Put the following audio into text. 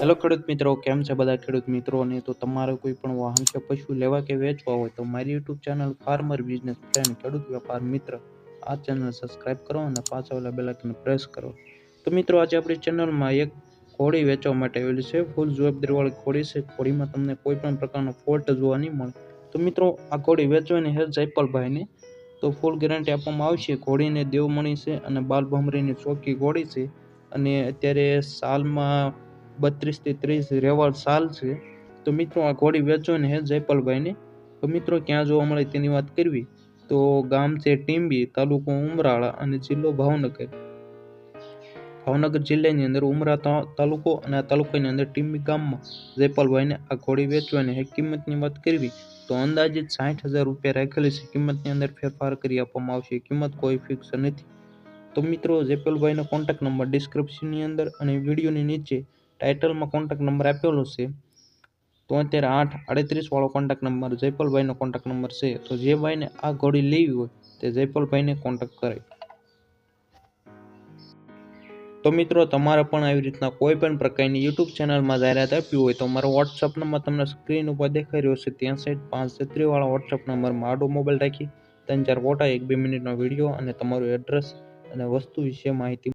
Hello ખેડૂત મિત્રો, કેમ છે બધા ખેડૂત મિત્રોને? તો તમારે કોઈ પણ વાહન કે પશુ લેવા કે વેચવા હોય તો મારી YouTube channel farmer business friend ખેડૂત વેપાર મિત્ર આ ચેનલ સબસ્ક્રાઇબ કરો અને પાછળ બેલ આઇકન પ્રેસ કરો. તો મિત્રો, આજે આપણી ચેનલમાં એક ઘોડી વેચવા માટે આવેલી છે. ફૂલ જવાબદારીવાળી ઘોડી છે. ઘોડીમાં તમને કોઈ પણ પ્રકારનો ફોલ્ટ જોવા નહીં મળે. તો મિત્રો, આ ઘોડી વેચવાની છે જયપાલભાઈને. તો ફૂલ ગેરંટી આપવામાં આવશે. ઘોડીને દેવમણી છે અને બાલભમરીની ચોખ્ખી ઘોડી છે. અને અત્યારે સાલમાં બત્રીસથી ત્રીસ રેવાડ સાલ છે. તો મિત્રો, આ ઘોડી વેચવાની હે જયપાલભાઈને. તો મિત્રો, ક્યાં જોવા મળે તેની વાત કરવી? તો ગામ છે ટીંબી, તાલુકો ઉમરાળા અને જિલ્લો ભાવનગર. ભાવનગર જિલ્લાની અંદર ઉમરા તાલુકો અને આ તાલુકાની અંદર ટીંબી ગામમાં જયપાલભાઈને આ ઘોડી વેચવાની કિંમતની વાત કરવી, તો અંદાજિત સાઠ હજાર રૂપિયા રાખેલી છે. કિંમતની અંદર ફેરફાર કરી આપવામાં આવશે. કિંમત કોઈ ફિક્સ નથી. તો મિત્રો, જયપાલભાઈનો કોન્ટેક્ટ નંબર ડિસ્ક્રિપ્શનની અંદર અને વિડીયોની નીચે ટાઇટલમાં કોન્ટેક નંબર આપેલો છે. તો આઠ આડત્રીસ વાળો કોન્ટેક્ટ નંબર જયપાલભાઈનો કોન્ટેક્ટ નંબર છે. તો જે ભાઈને આ ઘોડી લેવી હોય તે જયપાલભાઈને કોન્ટેક કરે તો મિત્રો, તમારે પણ આવી રીતના કોઈ પણ પ્રકારની યુટ્યુબ ચેનલમાં જાહેરાત આપવી હોય તો મારો વોટ્સઅપ નંબર તમને સ્ક્રીન ઉપર દેખાઈ રહ્યો છે. ત્યાં સાઈડ પાંચ છત્રીવાળા વોટ્સઅપ નંબરમાં આડો મોબાઈલ રાખી, ત્રણ ચાર ફોટા, એક બે મિનિટનો વીડિયો અને તમારું એડ્રેસ અને વસ્તુ વિશે માહિતી